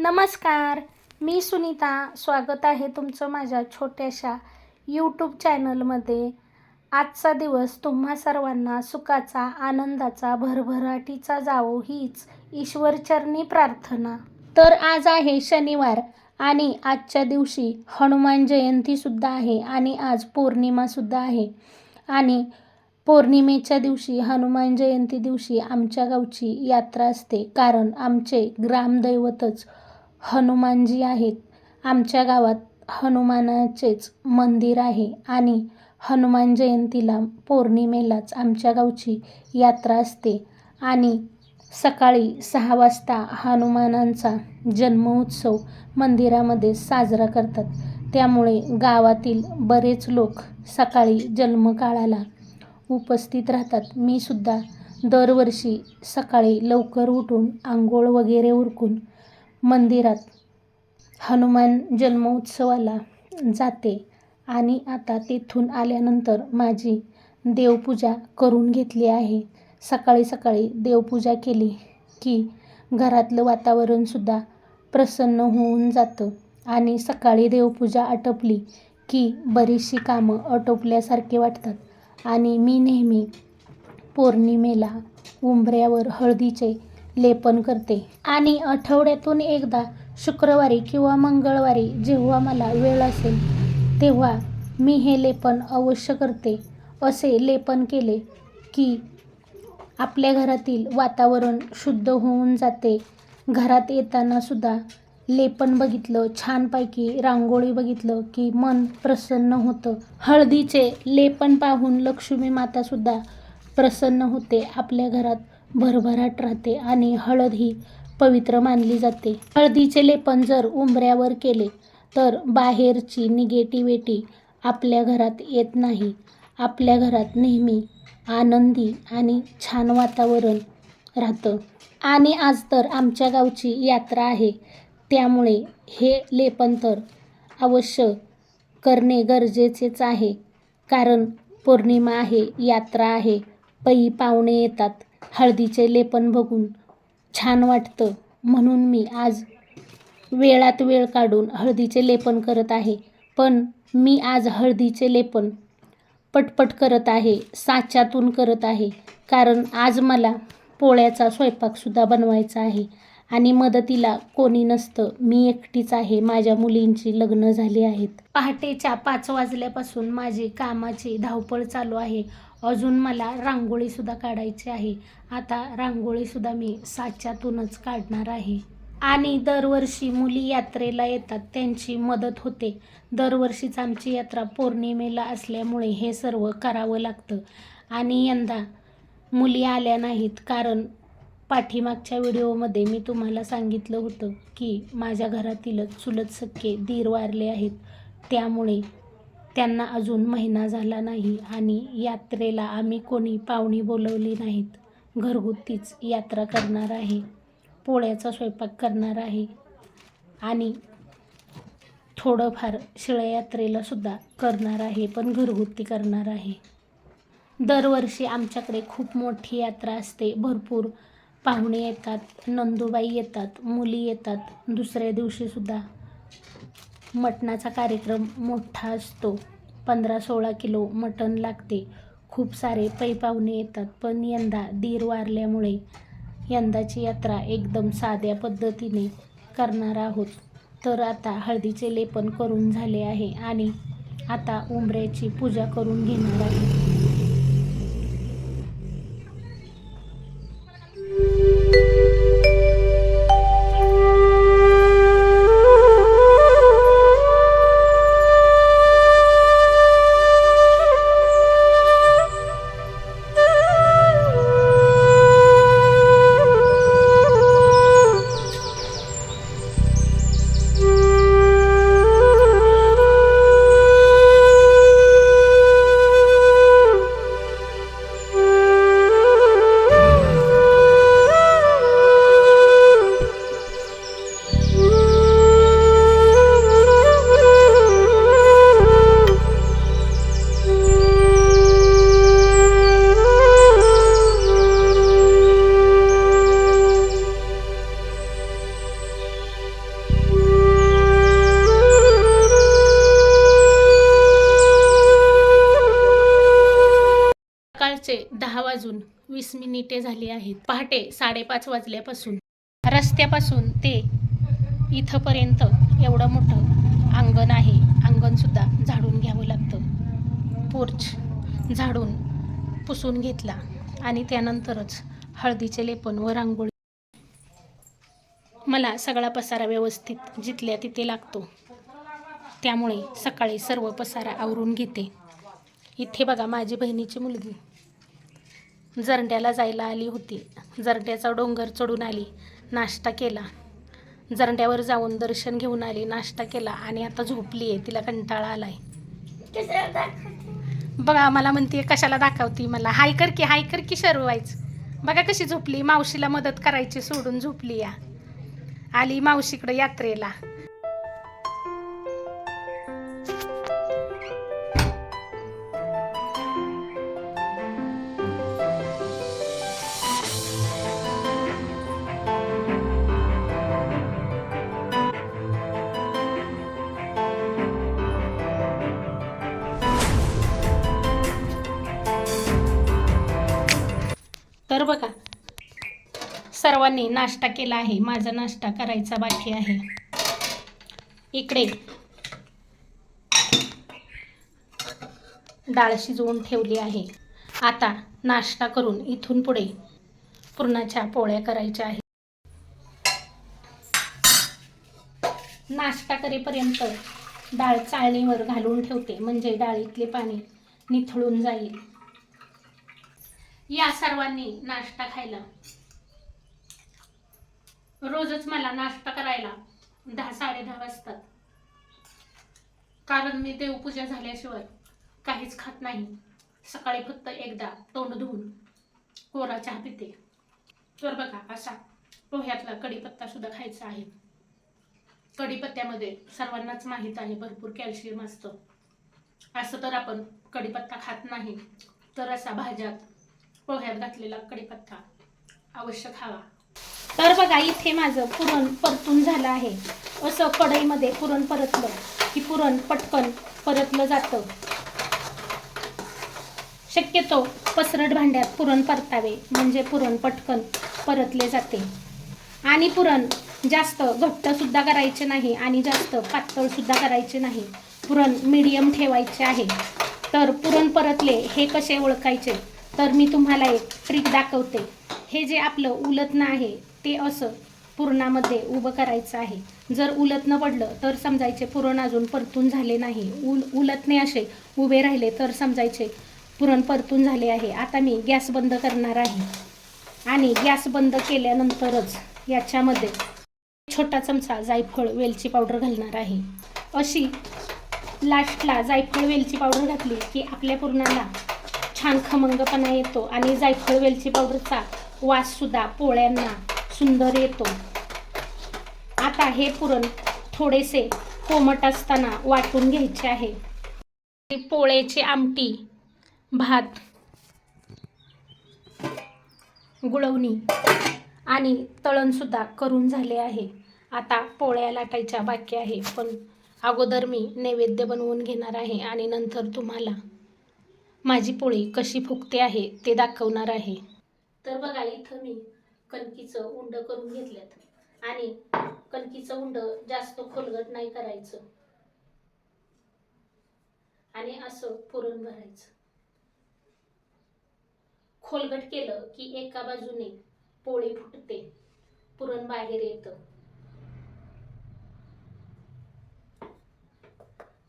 नमस्कार मी सुनीता. स्वागत आहे तुमचं माझ्या छोट्याशा यूट्यूब चॅनलमध्ये आजचा दिवस तुम्हा सर्वांना सुखाचा आनंदाचा भरभराटीचा जावो हीच ईश्वरचरणी प्रार्थना. तर आज आहे शनिवार आणि आजच्या दिवशी हनुमान जयंतीसुद्धा आहे आणि आज पौर्णिमासुद्धा आहे. आणि पौर्णिमेच्या दिवशी हनुमान जयंती दिवशी आमच्या गावची यात्रा असते. कारण आमचे ग्रामदैवतच हनुमानजी आहेत. आमच्या गावात हनुमानाचेच मंदिर आहे आणि हनुमान जयंतीला पौर्णिमेलाच आमच्या गावची यात्रा असते आणि सकाळी सहा वाजता हनुमानांचा जन्मोत्सव मंदिरामध्ये साजरा करतात. त्यामुळे गावातील बरेच लोक सकाळी जन्मकाळाला उपस्थित राहतात. मी सुद्धा दरवर्षी सकाळी लवकर उठून आंघोळ वगैरे उरकून मंदिरात. हनुमान जन्मोत्सवाला जाते आणि आता तिथून आल्यानंतर माझी देवपूजा करून घेतली आहे. सकाळी सकाळी देवपूजा केली की घरातलं वातावरणसुद्धा प्रसन्न होऊन जातं आणि सकाळी देवपूजा आटपली की बरीचशी कामं आटोपल्यासारखे वाटतात. आणि मी नेहमी पौर्णिमेला उंबऱ्यावर हळदीचे लेपन करते. आणि आठवड्यातून एकदा शुक्रवारी किंवा मंगळवारी जेव्हा मला वेळ असेल तेव्हा मी हे लेपन अवश्य करते. असे लेपन केले की आपल्या घरातील वातावरण शुद्ध होऊन जाते. घरात येतानासुद्धा लेपन बघितलं छानपैकी रांगोळी बघितलं की मन प्रसन्न होतं. हळदीचे लेपन पाहून लक्ष्मी मातासुद्धा प्रसन्न होते आपल्या घरात. भरभराट राहते आणि हळद ही पवित्र मानली जाते. हळदीचे लेपन जर उंबऱ्यावर केले तर बाहेरची निगेटिव्हिटी आपल्या घरात येत नाही. आपल्या घरात नेहमी आनंदी आणि छान वातावरण राहतं. आणि आज तर आमच्या गावची यात्रा आहे. त्यामुळे हे लेपन तर अवश्य करणे गरजेचेच आहे. कारण पौर्णिमा आहे यात्रा आहे पै पाहुणे येतात. हळदीचे लेपन बघून छान वाटतं म्हणून मी आज वेळात वेळ काढून हळदीचे लेपन करत आहे. पण मी आज हळदीचे लेपन पटपट करत आहे साच्यातून करत आहे. कारण आज मला पोळ्याचा स्वयंपाकसुद्धा बनवायचा आहे आणि मदतीला कोणी नसतं. मी एकटीच आहे. माझ्या मुलींची लग्न झाली आहेत. पहाटेच्या पाच वाजल्यापासून माझी कामाची धावपळ चालू आहे. अजून मला रांगोळीसुद्धा काढायची आहे. आता रांगोळीसुद्धा मी साच्यातूनच काढणार आहे. आणि दरवर्षी मुली यात्रेला येतात त्यांची मदत होते. दरवर्षीच आमची यात्रा पौर्णिमेला असल्यामुळे हे सर्व करावं लागतं. आणि यंदा मुली आल्या नाहीत कारण पाठीमागच्या व्हिडिओमध्ये मी तुम्हाला सांगितलं होतं की माझ्या घरातीलच चुलत सख्खे दीर वारले आहेत. त्यामुळे त्यांना अजून महिना झाला नाही आणि यात्रेला आम्ही कोणी पाहुणी बोलवली नाहीत. घरगुतीच यात्रा करणार आहे. पोळ्याचा स्वयंपाक करणार आहे. आणि थोडंफार शिळयात्रेला सुद्धा करणार आहे पण घरगुती करणार आहे. दरवर्षी आमच्याकडे खूप मोठी यात्रा असते. भरपूर पाहुणे येतात नंदूबाई येतात मुली येतात दुसऱ्या दिवशीसुद्धा मटणाचा कार्यक्रम मोठा असतो. पंधरा सोळा किलो मटण लागते. खूप सारे पै पाहुणे येतात पण यंदा दीर वारल्यामुळे यंदाची यात्रा एकदम साध्या पद्धतीने करणार आहोत. तर आता हळदीचे लेपन करून झाले आहे आणि आता उंबऱ्याची पूजा करून घेणार आहे. वीस मिनिटे झाली आहेत. पहाटे साडेपाच वाजल्यापासून. रस्त्यापासून ते इथंपर्यंत एवढं मोठं अंगण आहे. अंगणसुद्धा झाडून घ्यावं लागतं. पोर्च झाडून पुसून घेतला आणि त्यानंतरच हळदीचे लेपन व रांगोळी. मला सगळा पसारा व्यवस्थित जिथल्या तिथे लागतो. त्यामुळे सकाळी सर्व पसारा आवरून घेते. इथे बघा माझी बहिणीची मुलगी. जरंड्याला जायला आली होती. जरंड्याचा डोंगर चढून आली नाश्ता केला. जरंड्यावर जाऊन दर्शन घेऊन आली नाश्ता केला आणि आता झोपली आहे तिला कंटाळा आलाय. बघा मला म्हणते कशाला दाखवती मला? हाय कर की हाय कर की शरवायच बघा कशी झोपली. मावशीला मदत करायची सोडून झोपली या. आली मावशीकडे यात्रेला. सर्वांनी नाश्ता केला आहे. माझा नाश्ता करायचा बाकी आहे. इकडे. डाळ शिजवून ठेवली आहे. आता नाश्ता करून इथून पुढे पुरणाच्या पोळ्या करायच्या आहेत. नाश्ता करेपर्यंत डाळ चाळणीवर घालून ठेवते. म्हणजे डाळीतले पाणी निथळून जाईल. या सर्वांनी नाश्ता खायला. रोजच मला नाश्ता करायला दहा साडे दहा वाजतात. कारण मी देवपूजा झाल्याशिवाय काहीच खात नाही. सकाळी फक्त एकदा तोंड धुवून कोरा चहा पिते. तर बघा असा पोह्यातला कढीपत्ता सुद्धा खायचा आहे. कढीपत्त्यामध्ये सर्वांनाच माहीत आहे भरपूर कॅल्शियम असतं. असं तर आपण कढीपत्ता खात नाही तर असा भाज्यात पोह्यात घातलेला कढीपत्ता अवश्य खावा. तर बघा इथे माझं पुरण परतून झालं आहे. असं कढईमध्ये पुरण परतलं की पुरण पटकन परतलं जातं. शक्यतो पसरट भांड्यात पुरण परतावे म्हणजे पुरण पटकन परतले जाते. आणि पुरण जास्त घट्टसुद्धा करायचे नाही आणि जास्त पातळसुद्धा करायचे नाही. पुरण मीडियम ठेवायचे आहे. तर पुरण परतले हे कसे ओळखायचे? तर मी तुम्हाला एक ट्रिक दाखवते. हे जे आपलं उलटणं आहे ते असं पुरणामध्ये उभं करायचं आहे. जर उलत न पडलं तर समजायचे पुरण अजून परतून झाले नाही. उल उलटणे असे उभे राहिले तर समजायचे पुरण परतून झाले आहे. आता मी गॅस बंद करणार आहे. आणि गॅस बंद केल्यानंतरच याच्यामध्ये छोटा चमचा जायफळ वेलची पावडर घालणार आहे. अशी लास्टला जायफळ वेलची पावडर घातली की आपल्या पुरणाला छान खमंगपणा येतो आणि जायफळ वेलची पावडरचा वाससुद्धा पोळ्यांना सुंदर येतो. आता हे पुरण थोडेसे कोमट असताना वाटून घ्यायचे आहे. पोळ्याची आमटी भात गुळवणी आणि तळणसुद्धा करून झाले आहे. आता पोळ्या लाटायच्या बाकी आहे पण अगोदर मी नैवेद्य बनवून घेणार आहे आणि नंतर तुम्हाला माझी पोळी कशी फुगते आहे ते दाखवणार आहे. तर बघा इथं मी कणकीचं उंड करून घेतल्यात. आणि कणकीचं उंड जास्त खोलगट नाही करायचं. आणि असं पुरण भरायचं. खोलगट केलं की एका बाजूने पोळी फुटते. पुरण बाहेर येतं.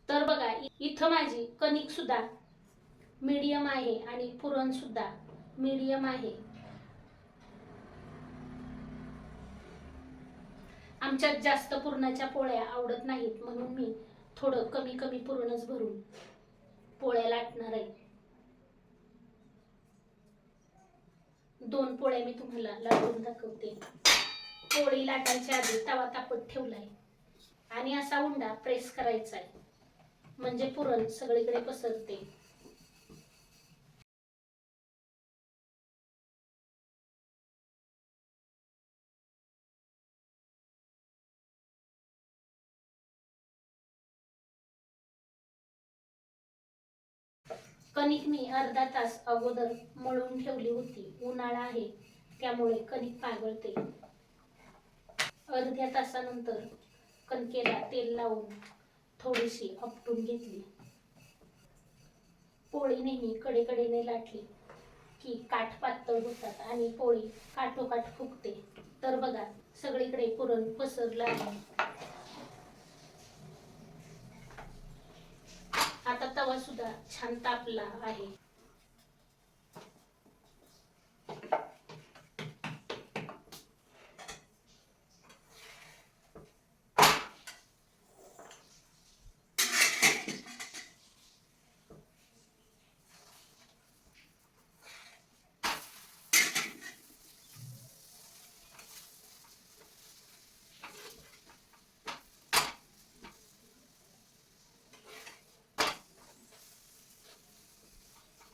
तर बघा इथं माझी कणिक सुद्धा मीडियम आहे आणि पुरण सुद्धा मीडियम आहे. आमच्यात जास्त पुरणाच्या पोळ्या आवडत नाहीत म्हणून मी थोडं कमी कमी पुरणच भरून पोळ्या लाटणार आहे. दोन पोळ्या मी तुम्हाला लाटून दाखवते. पोळी लाटायच्या आधी तवा तापत ठेवलाय. आणि असा उंडा प्रेस करायचा आहे म्हणजे पुरण सगळीकडे पसरते. कणिक मी अर्धा तास अगोदर मळून ठेवली होती. उन्हाळा आहे त्यामुळे कणिक पागळते. अर्ध्या तासानंतर कणकेला तेल लावून थोडीशी आपटून घेतली. पोळी नेहमी कडेकडेने लाटली की काठ पातळ होतात आणि पोळी काठोकाठ फुगते. तर बघा सगळीकडे पुरण पसरलं आहे आता तवा सुद्धा छान तापला आहे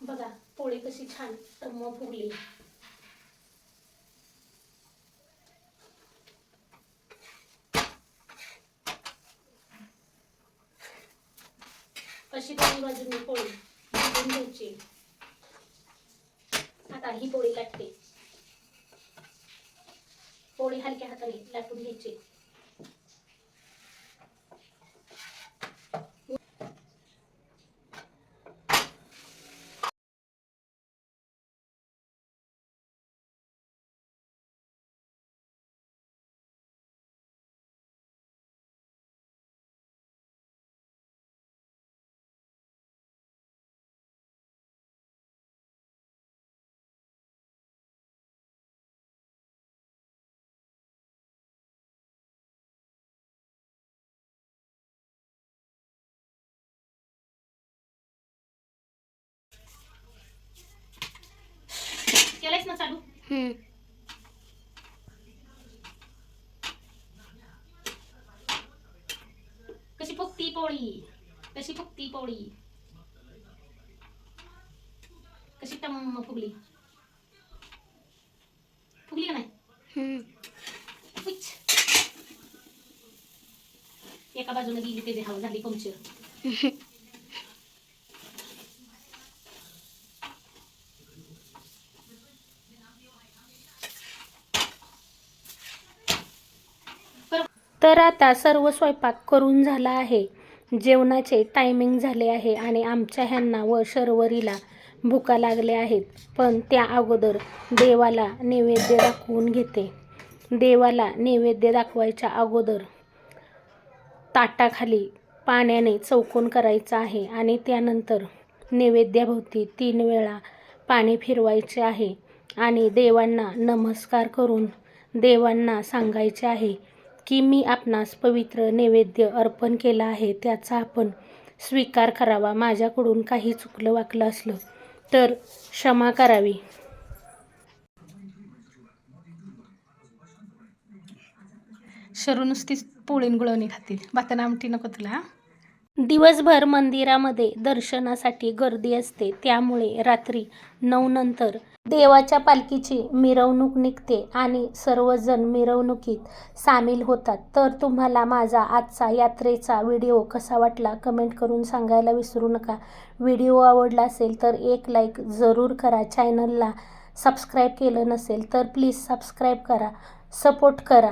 बघा पोळी कशी छान टम्म फुगली. अशी दोन्ही बाजूंनी पोळी भाजून घ्यायची. आता ही पोळी लाटते पोळी हलक्या हाताने लाटून घ्यायची. चालू कशी फुगती पोळी? कशी फुगती पोळी? कशी टम्म फुगली? फुगली का नाही. एका बाजूने गेली ते झाली पंक्चर. तर आता सर्व स्वयंपाक करून झाला आहे. जेवणाचे टायमिंग झाले आहे आणि आमच्या ह्यांना व शर्वरीला भुका लागल्या आहेत. पण त्या अगोदर देवाला नैवेद्य दाखवून घेते. देवाला नैवेद्य दाखवायच्या अगोदर ताटाखाली पाण्याने चौकोन करायचं आहे आणि त्यानंतर नैवेद्याभोवती तीन वेळा पाणी फिरवायचे आहे आणि देवांना नमस्कार करून देवांना सांगायचे आहे. की मी आपणास पवित्र नैवेद्य अर्पण केला आहे त्याचा आपण स्वीकार करावा. माझ्याकडून काही चुकलं वाकलं असलं तर क्षमा करावी. शरू नुसतीच पोळीन गुळवणी खातील. भाताना आमटी नको तुला दिवसभर मंदिरामध्ये दर्शनासाठी गर्दी असते. त्यामुळे रात्री नऊ नंतर देवाच्या पालखीची मिरवणूक निघते आणि सर्वजण मिरवणुकीत सामील होतात. तर तुम्हाला माझा आजचा यात्रेचा व्हिडिओ कसा वाटला कमेंट करून सांगायला विसरू नका. व्हिडिओ आवडला असेल तर एक लाईक जरूर करा. चॅनलला सबस्क्राईब केलं नसेल तर प्लीज सबस्क्राईब करा. सपोर्ट करा.